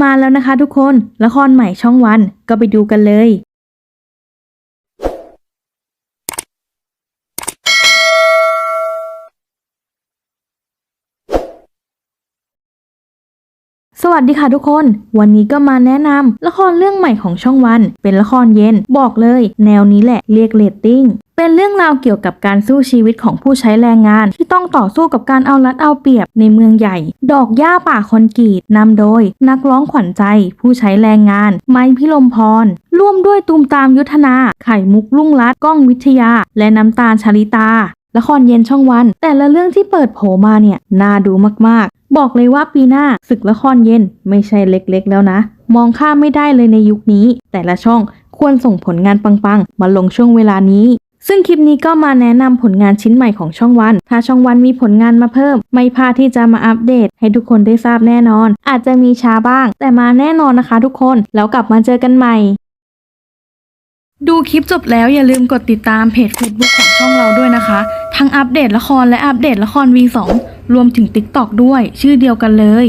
มาแล้วนะคะทุกคนละครใหม่ช่องวันก็ไปดูกันเลย สวัสดีค่ะทุกคน วันนี้ก็มาแนะนำละครเรื่องใหม่ของช่องวัน เป็นละครเย็นบอกเลย แนวนี้แหละเรียกเรตติ้ง เป็นเรื่องราวเกี่ยวกับการสู้ชีวิตของผู้ใช้แรงงาน ที่ต้องต่อสู้กับการเอารัดเอาเปรียบในเมืองใหญ่ ดอกหญ้าป่าคอนกรีตนำโดย นักร้องขวัญใจ ผู้ใช้แรงงาน ไม้พิลมพร ร่วมด้วยตูมตามยุทธนา ไข่มุกลุ่งรัตก้องวิทยา และน้ำตาลชลิตาละครเย็นช่องวัน แต่ละเรื่องที่เปิดโผมาเนี่ยน่าดูมากๆ บอกเลยว่าปีหน้าศึกละครเย็นไม่ใช่เล็กๆ แล้วนะ มองข้ามไม่ได้เลยในยุคนี้ แต่ละช่องควรส่งผลงานปังๆ มาลงช่วงเวลานี้ ซึ่งคลิปนี้ก็มาแนะนำผลงานชิ้นใหม่ของช่องวัน ถ้าช่องวันมีผลงานมาเพิ่ม ไม่พลาดที่จะมาอัปเดต ให้ทุกคนได้ทราบแน่นอน อาจจะมีช้าบ้าง แต่มาแน่นอนนะคะทุกคน แล้วกลับมาเจอกันใหม่ ดูคลิปจบแล้วอย่าลืมกดติดตามเพจ Facebook ของช่องเราด้วยนะคะ ทั้งอัปเดตละครและอัปเดตละคร V2 รวมถึง TikTok ด้วย ชื่อเดียวกันเลย